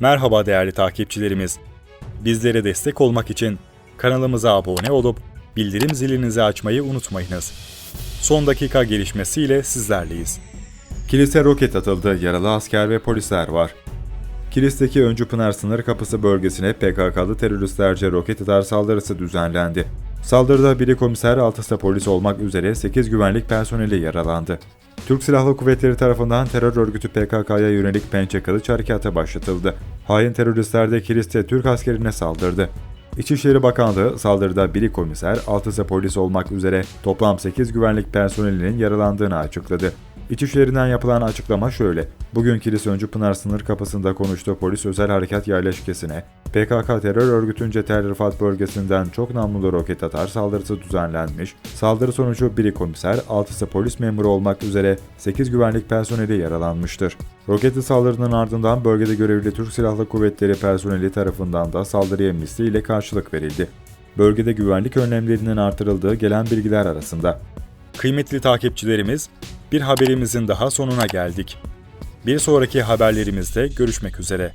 Merhaba değerli takipçilerimiz. Bizlere destek olmak için kanalımıza abone olup bildirim zilinizi açmayı unutmayınız. Son dakika gelişmesiyle sizlerleyiz. Kilise roket atıldı, yaralı asker ve polisler var. Kilis'teki Öncü Pınar sınır kapısı bölgesine PKK'lı teröristlerce roket atar saldırısı düzenlendi. Saldırıda biri komiser, altısı polis olmak üzere 8 güvenlik personeli yaralandı. Türk Silahlı Kuvvetleri tarafından terör örgütü PKK'ya yönelik pençe kılıç harekatı başlatıldı. Hain teröristler de Kilis'te Türk askerine saldırdı. İçişleri Bakanlığı saldırıda biri komiser, altısı polis olmak üzere toplam 8 güvenlik personelinin yaralandığını açıkladı. İçişlerinden yapılan açıklama şöyle. Bugün Kilis Öncü Pınar sınır kapısında konuştu polis özel harekat yerleşkesine PKK terör örgütünce Tel Rifat bölgesinden çok namlulu roket atar saldırısı düzenlenmiş. Saldırı sonucu biri komiser, 6'sı polis memuru olmak üzere 8 güvenlik personeli yaralanmıştır. Roketli saldırının ardından bölgede görevli Türk Silahlı Kuvvetleri personeli tarafından da saldırıya misliyle karşılık verildi. Bölgede güvenlik önlemlerinin artırıldığı gelen bilgiler arasında. Kıymetli takipçilerimiz, bir haberimizin daha sonuna geldik. Bir sonraki haberlerimizde görüşmek üzere.